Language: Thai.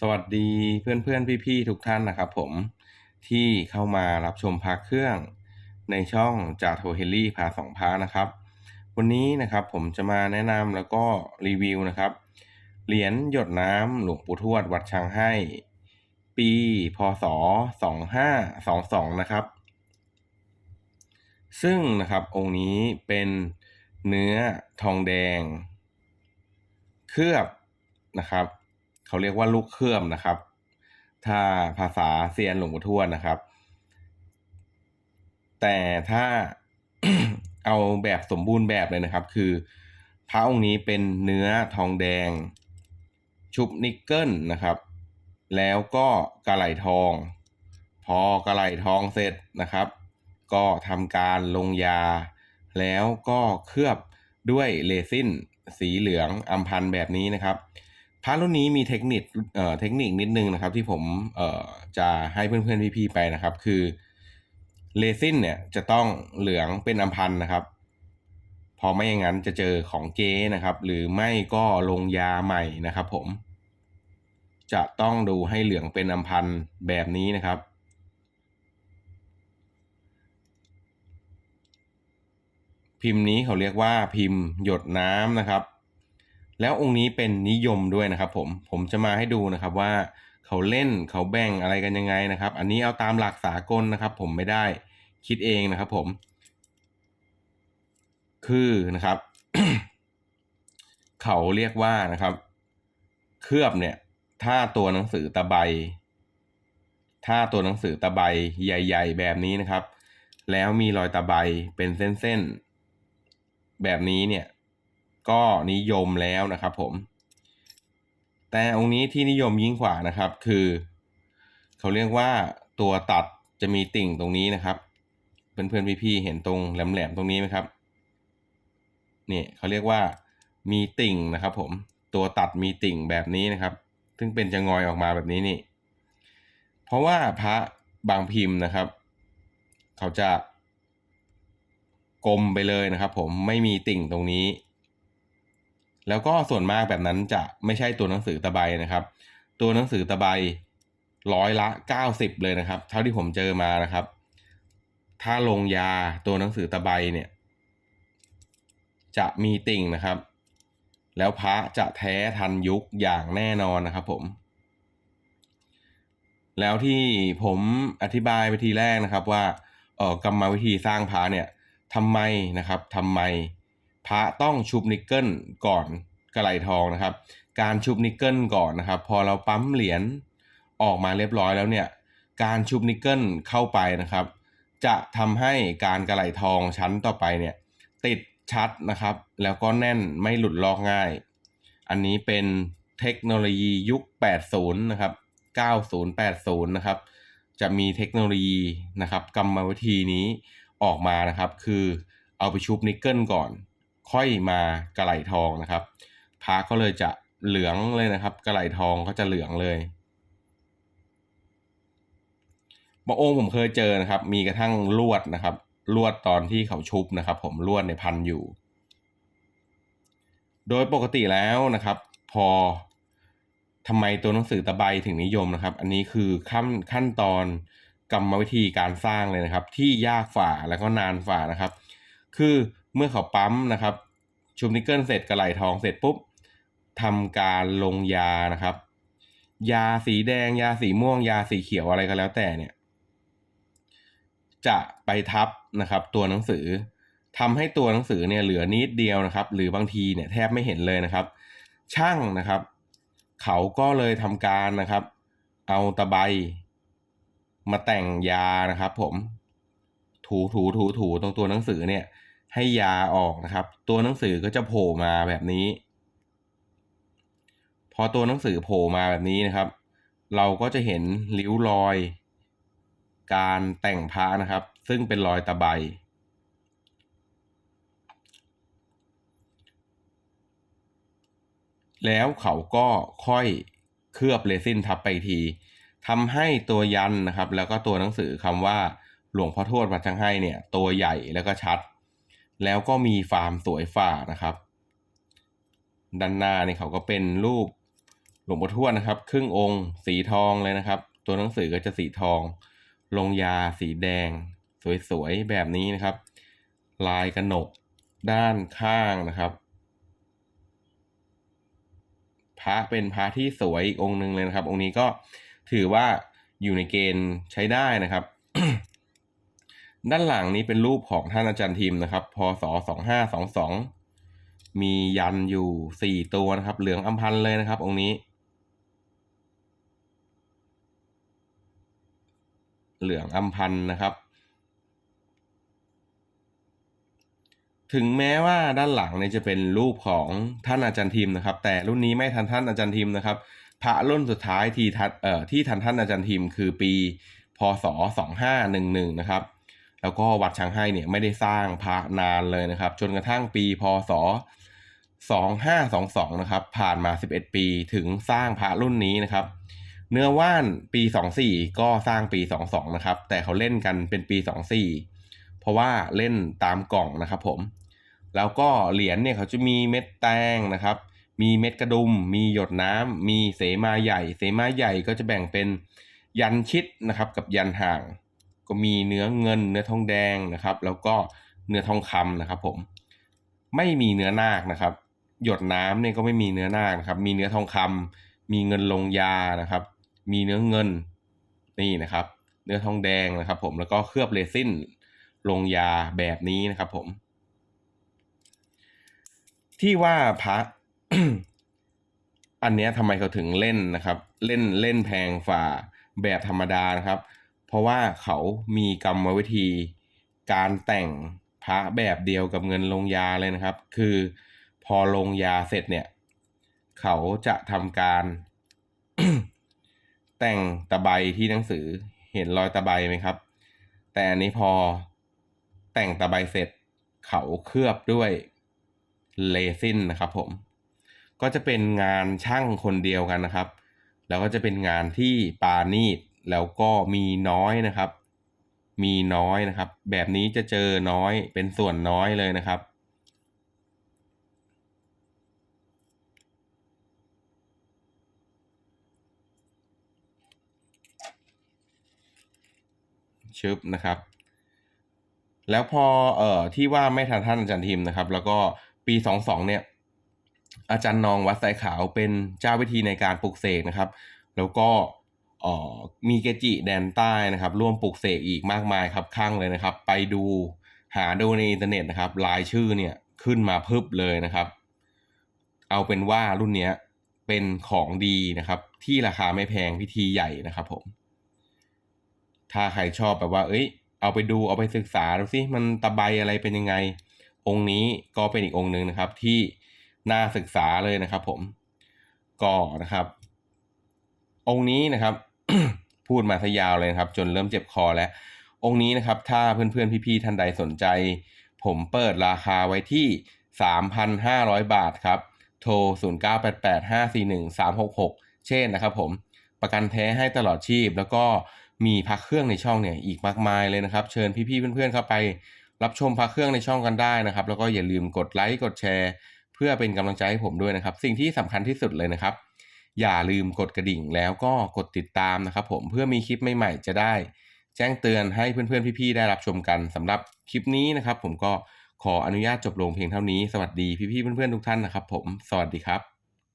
สวัสดีเพื่อนเพื่อนพี่พี่ๆทุกท่านนะครับผมที่เข้ามารับชมพระเครื่องในช่องจาโทเฮลลี่พาสองพานะครับ วันนี้นะครับผมจะมาแนะนำแล้วก็รีวิวนะครับ เหรียญหยดน้ำหลวงปู่ทวดวัดช้างให้ ปีพศ 2522 นะครับ ซึ่งนะครับองค์นี้เป็นเนื้อทองแดง เคลือบนะครับ เขาเรียกว่าลูกเคลือบนะครับ ถ้าภาษาเซียนหลวงปู่ทวดนะครับ แต่ถ้าเอาแบบสมบูรณ์แบบเลยนะครับ คือพระองค์นี้เป็นเนื้อทองแดง ชุบนิกเกิลนะครับ แล้วก็กระไหลทอง พอกระไหลทองเสร็จนะครับ ก็ทำการลงยา แล้วก็เคลือบด้วยเรซินสีเหลืองอำพันแบบนี้นะครับ พระรุ่นนี้มีเทคนิคเอ่อเทคนิคนิดนึงนะครับ ที่ผมเอ่อจะให้เพื่อนๆพี่ๆไปนะครับ คือเรซินเนี่ยจะต้องเหลืองเป็นอำพันนะครับ พอไม่อย่างนั้นจะเจอของเก๊นะครับ หรือไม่ก็ลงยาใหม่นะครับผม จะต้องดูให้เหลืองเป็นอำพันแบบนี้นะครับพิมพ์นี้เขาเรียกว่าพิมพ์หยดน้ำนะครับ แล้วองค์นี้เป็นนิยมด้วยนะครับผมผมจะมาให้ดูนะครับว่าเขาเล่นเขาแบ่งอะไรกันยังไงนะครับ อันนี้เอาตามหลักสากลนะครับ ผมไม่ได้คิดเองนะครับผม คือนะครับ เขาเรียกว่านะครับ เคลือบเนี่ย ถ้าตัวหนังสือตะไบถ้าตัวหนังสือตะไบใหญ่ ๆ แบบนี้นะครับ แล้วมีรอยตะไบเป็นเส้นๆแบบนี้เนี่ย ก็นิยมแล้วนะครับผม แต่องค์นี้ที่นิยมยิ่งกว่านะครับ คือ เขาเรียกว่าตัวตัดจะมีติ่งตรงนี้นะครับเพื่อนๆพี่ๆเห็นตรงแหลมๆตรงนี้ไหมครับนี่เขาเรียกว่ามีติ่งนะครับ ผมตัวตัดมีติ่งแบบนี้นะครับ ซึ่งเป็นจะงอยออกมาแบบนี้นี่ เพราะว่าพระบางพิมพ์นะครับ เขาจะกลมไปเลยนะครับ ผมไม่มีติ่งตรงนี้ แล้วก็ส่วนมากแบบนั้นจะไม่ใช่ตัวหนังสือตะไบนะครับ ตัวหนังสือตะไบร้อยละเก้าสิบเลยนะครับ เท่าที่ผมเจอมานะครับ ถ้าลงยาตัวหนังสือตะไบเนี่ย จะมีติ่งนะครับ แล้วพระจะแท้ทันยุคอย่างแน่นอนนะครับผม แล้วที่ผมอธิบายไปทีแรกนะครับว่าเออกรรมวิธีสร้างพระเนี่ยทำไมนะครับทำไม พระต้องชุบนิกเกิลก่อนกระไหลทองนะครับ การชุบนิกเกิลก่อนนะครับ พอเราปั๊มเหรียญออกมาเรียบร้อยแล้วเนี่ยการชุบนิกเกิลเข้าไปนะครับ จะทำให้การกระไหลทองชั้นต่อไปเนี่ยติดชัดนะครับ แล้วก็แน่นไม่หลุดลอกง่าย อันนี้เป็นเทคโนโลยียุค 80 นะครับ 9080 นะครับ จะมีเทคโนโลยีนะครับกรรมวิธีนี้ออกมานะครับ คือเอาไปชุบนิกเกิลก่อน ค่อยมากระไหลทองนะครับพาก็เลยจะเหลืองเลยนะครับ กระไหลทองก็จะเหลืองเลยบางองค์ผมเคยเจอนะครับ มีกระทั่งลวดนะครับ ลวดตอนที่เขาชุบนะครับ ผมลวดในพันอยู่ โดยปกติแล้วนะครับ พอทำไมตัวหนังสือตะไบถึงนิยมนะครับ อันนี้คือขั้นขั้นตอนกรรมวิธีการสร้างเลยนะครับ ที่ยากฝ่าแล้วก็นานฝ่านะครับ คือ เมื่อเขาปั๊มนะครับ ชุบนิกเกิลเสร็จกระไหลทองเสร็จปุ๊บทำการลงยานะครับ ยาสีแดง ยาสีม่วง ยาสีเขียวอะไรก็แล้วแต่เนี่ย จะไปทับนะครับ ตัวหนังสือทำให้ตัวหนังสือเนี่ยเหลือนิดเดียวนะครับ หรือบางทีเนี่ยแทบไม่เห็นเลยนะครับ ช่างนะครับ เขาก็เลยทำการนะครับ เอาตะไบมาแต่งยานะครับ ผมถูถูถูถูตรงตัวหนังสือเนี่ย ให้ยาออกนะครับ ตัวหนังสือก็จะโผล่มาแบบนี้ พอตัวหนังสือโผล่มาแบบนี้นะครับ เราก็จะเห็นริ้วรอย การแต่งพระนะครับ ซึ่งเป็นรอยตะไบแล้วเขาก็ค่อยเคลือบเรซินทับไปทีทำให้ตัวยันนะครับ แล้วก็ตัวหนังสือคำว่าหลวงพ่อทวดวัดชังให้เนี่ย ตัวใหญ่แล้วก็ชัด แล้วก็มีฟาร์มสวยฝ่านะครับ ด้านหน้านี่เขาก็เป็นรูปหลวงปู่ทวดนะครับ ครึ่งองค์สีทองเลยนะครับ ตัวหนังสือก็จะสีทอง ลงยาสีแดง สวยๆแบบนี้นะครับ ลายกระหนกด้านข้างนะครับ พระเป็นพระที่สวยอีกองค์หนึ่งเลยนะครับ องค์นี้ก็ถือว่าอยู่ในเกณฑ์ใช้ได้นะครับ ด้านหลังนี้เป็นรูปของท่านอาจารย์ทิมนะครับ พศสองห้าสองสองมียันอยู่สี่ตัวนะครับ เหลืองอำพันเลยนะครับ องค์นี้ เหลืองอำพันนะครับ ถึงแม้ว่าด้านหลังเนี่ยจะเป็นรูปของท่านอาจารย์ทิมนะครับ แต่รุ่นนี้ไม่ทันท่านอาจารย์ทิมนะครับ พระรุ่นสุดท้ายที่ทันเอ่อที่ทันท่านอาจารย์ทิมคือปี พศสองห้าหนึ่งหนึ่งนะครับ แล้วก็วัดช้างให้เนี่ยไม่ได้สร้างพระนานเลยนะครับ จนกระทั่งปีพศสองห้าสองสองนะครับ ผ่านมาสิบเอ็ดปีถึงสร้างพระรุ่นนี้นะครับ เนื้อว่านปีสองสี่ก็สร้างปีสองสองนะครับ แต่เขาเล่นกันเป็นปีสองสี่เพราะว่าเล่นตามกล่องนะครับผม แล้วก็เหรียญเนี่ยเขาจะมีเม็ดแตงนะครับ มีเม็ดกระดุม มีหยดน้ำ มีเสมาใหญ่ เสมาใหญ่ก็จะแบ่งเป็นยันชิดนะครับกับยันห่าง ก็มีเนื้อเงิน เนื้อทองแดงนะครับ แล้วก็เนื้อทองคำนะครับ ผมไม่มีเนื้อนาคนะครับ หยดน้ำเนี่ยก็ไม่มีเนื้อนาคนะครับ มีเนื้อทองคำมีเงินลงยานะครับ มีเนื้อเงินนี่นะครับ เนื้อทองแดงนะครับ ผมแล้วก็เคลือบเรซินลงยาแบบนี้นะครับ ผม ที่ว่าพระอันเนี้ยทำไมเขาถึงเล่นนะครับ เล่นเล่นแพงฝ่าแบบธรรมดานะครับ เพราะว่าเขามีกรรมวิธี การแต่งพระแบบเดียวกับเงินลงยาเลยนะครับ คือพอลงยาเสร็จเนี่ย เขาจะทำการ แต่งตะไบที่หนังสือเห็นรอยตะไบไหมครับ แต่อันนี้พอแต่งตะไบเสร็จ เขาเคลือบด้วยเลซินนะครับผม ก็จะเป็นงานช่างคนเดียวกันนะครับ แล้วก็จะเป็นงานที่ปานีต แล้วก็มีน้อยนะครับ มีน้อยนะครับ แบบนี้จะเจอน้อยเป็นส่วนน้อยเลยนะครับ ชึบนะครับ แล้วพอเอ่อที่ว่าไม่ทันท่านอาจารย์ทิมนะครับ แล้วก็ปีสองสองเนี่ยอาจารย์นองวัดสายขาวเป็นเจ้าวิธีในการปลูกเสกนะครับ แล้วก็ ออมีเกจิแดนใต้นะครับ ร่วมปลูกเสกอีกมากมายครับข้างเลยนะครับ ไปดูหาดูในอินเทอร์เน็ตนะครับรายชื่อเนี่ยขึ้นมาพึบเลยนะครับ เอาเป็นว่ารุ่นเนี้ยเป็นของดีนะครับ ที่ราคาไม่แพงพิธีใหญ่นะครับผม ถ้าใครชอบแบบว่า เอ้ย เอาไปดูเอาไปศึกษาดูสิมันตะไบอะไรเป็นยังไง องค์นี้ก็เป็นอีกองค์หนึ่งนะครับ ที่น่าศึกษาเลยนะครับ ผมก็นะครับ องค์นี้นะครับ พูดมาทะยาวเลยครับ จนเริ่มเจ็บคอแล้ว องค์นี้นะครับ ถ้าเพื่อนๆ พี่ๆ ท่านใดสนใจ ผมเปิดราคาไว้ที่ 3,500 บาทครับ โทร 0988541366 เช่นนะครับผม ประกันแท้ให้ตลอดชีพ แล้วก็มีพักเครื่องในช่องเนี่ยอีกมากมายเลยนะครับ เชิญพี่ๆ เพื่อนๆ เข้าไป รับชมพักเครื่องในช่องกันได้นะครับ แล้วก็อย่าลืมกดไลค์ กดแชร์ เพื่อเป็นกำลังใจให้ผมด้วยนะครับ สิ่งที่สำคัญที่สุดเลยนะครับ อย่าลืมกดกระดิ่งแล้วก็กดติดตามนะครับผมเพื่อมีคลิปใหม่ๆจะได้ แจ้งเตือนให้เพื่อนๆพี่ๆได้รับชมกันสำหรับคลิปนี้นะครับ ผมก็ขออนุญาตจบลงเพียงเท่านี้สวัสดีพี่ๆเพื่อนๆทุกท่านนะครับ ผมสวัสดีครับ